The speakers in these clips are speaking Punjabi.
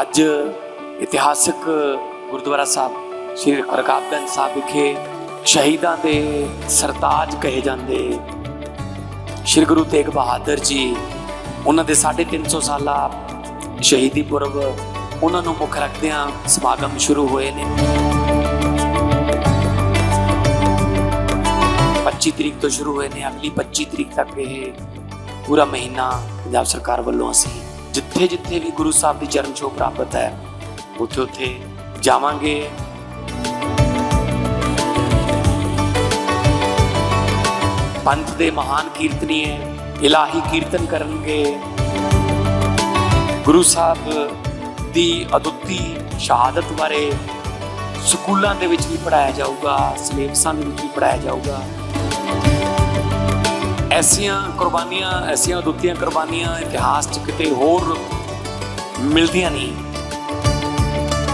ਅੱਜ ਇਤਿਹਾਸਕ ਗੁਰਦੁਆਰਾ ਸਾਹਿਬ, ਸ੍ਰੀ ਰਕਾਬਗੰਜ ਸਾਹਿਬ ਵਿਖੇ ਸ਼ਹੀਦਾਂ ਦੇ ਸਰਤਾਜ ਕਹੇ ਜਾਂਦੇ। ਸ੍ਰੀ ਗੁਰੂ ਤੇਗ ਬਹਾਦਰ ਜੀ, ਉਹਨਾਂ ਦੇ 350 ਸਾਲਾ ਸ਼ਹੀਦੀ ਪੁਰਬ, ਉਹਨਾਂ ਨੂੰ ਮੁੱਖ ਰੱਖਦਿਆਂ ਸਮਾਗਮ ਸ਼ੁਰੂ ਹੋਏ ਨੇ। 25 ਤਰੀਕ ਤੋਂ ਸ਼ੁਰੂ ਹੋਏ ਨੇ, ਅਗਲੀ 25 ਤਰੀਕ ਤੱਕ ਇਹ ਪੂਰਾ ਮਹੀਨਾ ਪੰਜਾਬ ਸਰਕਾਰ ਵੱਲੋਂ ਅਸੀਂ ਜਿੱਥੇ ਜਿੱਥੇ ਵੀ ਗੁਰੂ ਸਾਹਿਬ ਦੀ ਚਰਨ ਛੋਹ ਪ੍ਰਾਪਤ ਹੈ, ਉੱਥੇ ਉੱਥੇ ਜਾਵਾਂਗੇ। ਪੰਥ ਦੇ ਮਹਾਨ ਕੀਰਤਨੀਏ, ਇਲਾਹੀ ਕੀਰਤਨ ਕਰਨਗੇ। ਗੁਰੂ ਸਾਹਿਬ ਦੀ ਅਦੁੱਤੀ ਸ਼ਹਾਦਤ ਬਾਰੇ ਸਕੂਲਾਂ ਦੇ ਵਿੱਚ ਵੀ ਪੜਾਇਆ ਜਾਊਗਾ, ਸਿਲੇਬਸਾਂ ਦੇ ਵਿੱਚ ਵੀ ਪੜਾਇਆ ਜਾਊਗਾ। ਐਸੀਆਂ ਕੁਰਬਾਨੀਆਂ, ਐਸੀਆਂ ਦੁੱਤੀਆਂ ਕੁਰਬਾਨੀਆਂ ਇਤਿਹਾਸ 'ਚ ਕਿਤੇ ਹੋਰ ਮਿਲਦੀਆਂ ਨਹੀਂ।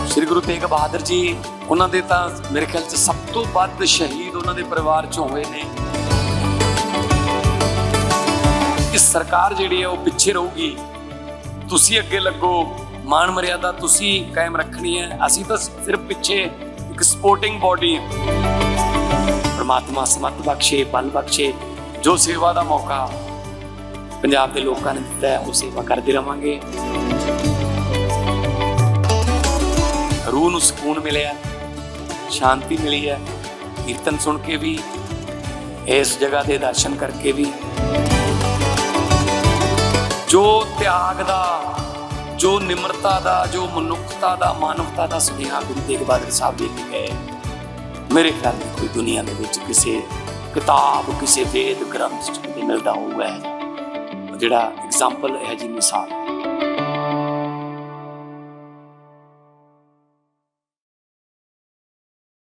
ਸ੍ਰੀ ਗੁਰੂ ਤੇਗ ਬਹਾਦਰ ਜੀ, ਉਹਨਾਂ ਦੇ ਤਾਂ ਮੇਰੇ ਖਿਆਲ 'ਚ ਸਭ ਤੋਂ ਵੱਧ ਸ਼ਹੀਦ ਉਹਨਾਂ ਦੇ ਪਰਿਵਾਰ 'ਚੋਂ ਹੋਏ ਨੇ। ਇਸ ਸਰਕਾਰ ਜਿਹੜੀ ਹੈ ਉਹ ਪਿੱਛੇ ਰਹੂਗੀ। ਤੁਸੀਂ ਅੱਗੇ ਲੱਗੋ ਮਾਨ ਮਰਿਆਦਾ ਤੁਸੀਂ ਕਾਇਮ ਰੱਖਣੀ ਹੈ। ਅਸੀਂ ਤਾਂ ਸਿਰਫ ਪਿੱਛੇ ਇੱਕ ਸਪੋਰਟਿੰਗ ਬਾਡੀ ਪਰਮਾਤਮਾ ਸਮਤ ਬਖਸ਼ੇ, ਬਲ ਬਖਸ਼ੇ। ਜੋ ਸੇਵਾ ਦਾ ਮੌਕਾ ਪੰਜਾਬ ਦੇ ਲੋਕਾਂ ਨੇ ਦਿੱਤਾ ਹੈ, ਉਹ ਸੇਵਾ ਕਰਦੇ ਰਵਾਂਗੇ। ਰੂਹ ਨੂੰ ਸਕੂਨ ਮਿਲਿਆ ਸ਼ਾਂਤੀ ਮਿਲੀ ਹੈ, ਕੀਰਤਨ ਸੁਣ ਕੇ ਵੀ, ਇਸ ਜਗ੍ਹਾ ਦੇ ਦਰਸ਼ਨ ਕਰਕੇ ਵੀ। ਜੋ ਤਿਆਗ ਦਾ, ਜੋ ਨਿਮਰਤਾ ਦਾ, ਜੋ ਮਨੁੱਖਤਾ ਦਾ, ਮਾਨਵਤਾ ਦਾ ਸੁਨੇਹਾ ਗੁਰੂ ਤੇਗ ਬਹਾਦਰ ਸਾਹਿਬ ਦੇ ਕੇ ਗਏ ਮੇਰੇ ਖਿਆਲ ਨਾਲ ਕੋਈ ਦੁਨੀਆ ਦੇ ਵਿੱਚ ਕਿਸੇ ਕਿਤਾਬ ਕਿਸੇ ਵੇਦ ਗ੍ਰੰਥ ਚ ਕਿਤੇ ਮਿਲਦਾ ਹੋਊਗਾ ਇਹ। ਜਿਹੜਾ ਐਗਜ਼ਾਮਪਲ ਹੈ ਜੀ ਮਿਸਾਲ